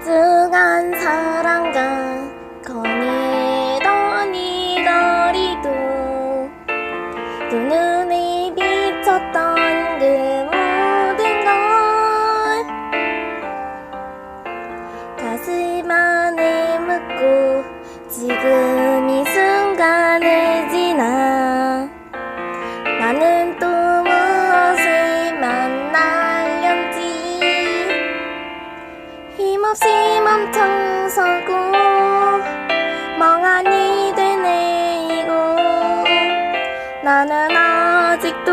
소중한 사랑과 거니더니 거리도 눈을 힘없이 멈춰 서고 멍하니 되뇌이고 나는 아직도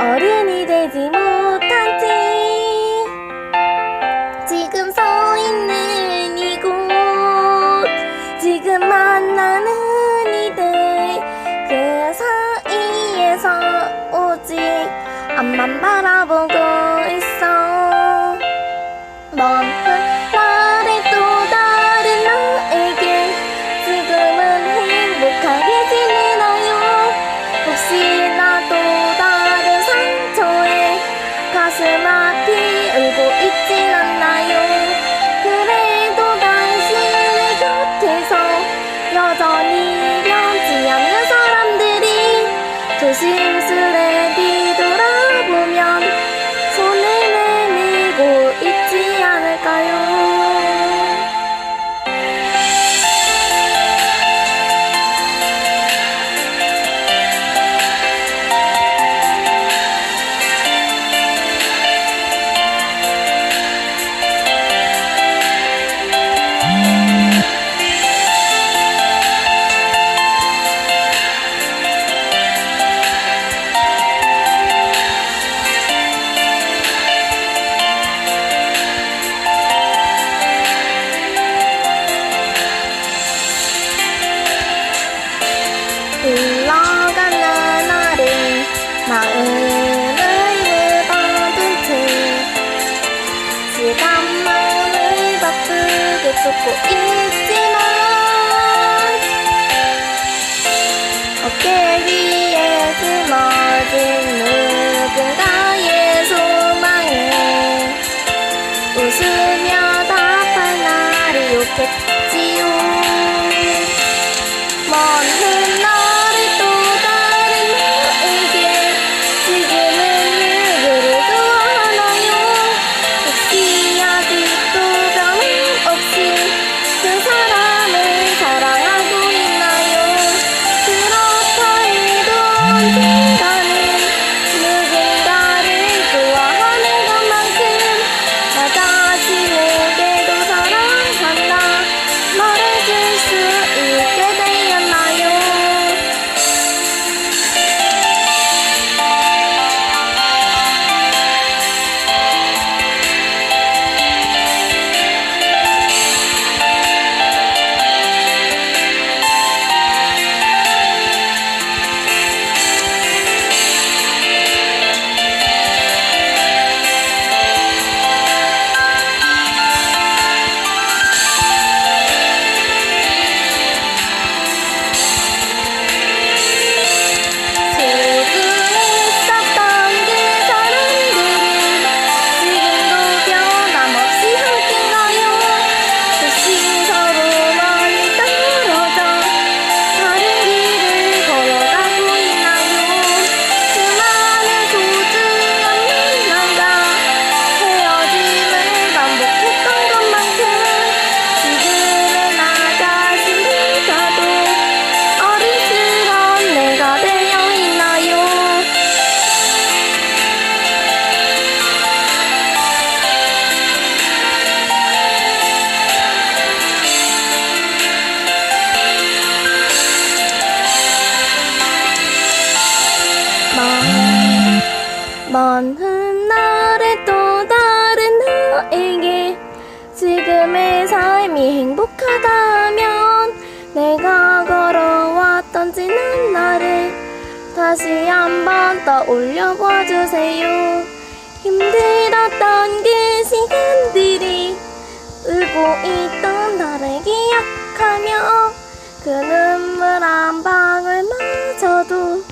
어른이 되지 못한 채 지금 서 있는 이곳 지금 만나는 흘러가는 나를 마음을 묻어둔 채 시간 마음을 바쁘게 쏟고 있지만 어깨 위에 숨어진 누군가의 소망에 웃으며 답할 날이 오겠지요. 먼 훗날 행복하다면 내가 걸어왔던 지난 날을 다시 한번 떠올려 봐주세요. 힘들었던 그 시간들이 울고 있던 나를 기억하며 그 눈물 한 방울마저도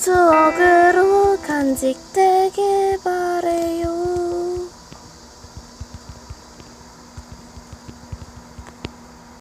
추억으로 간직되길 바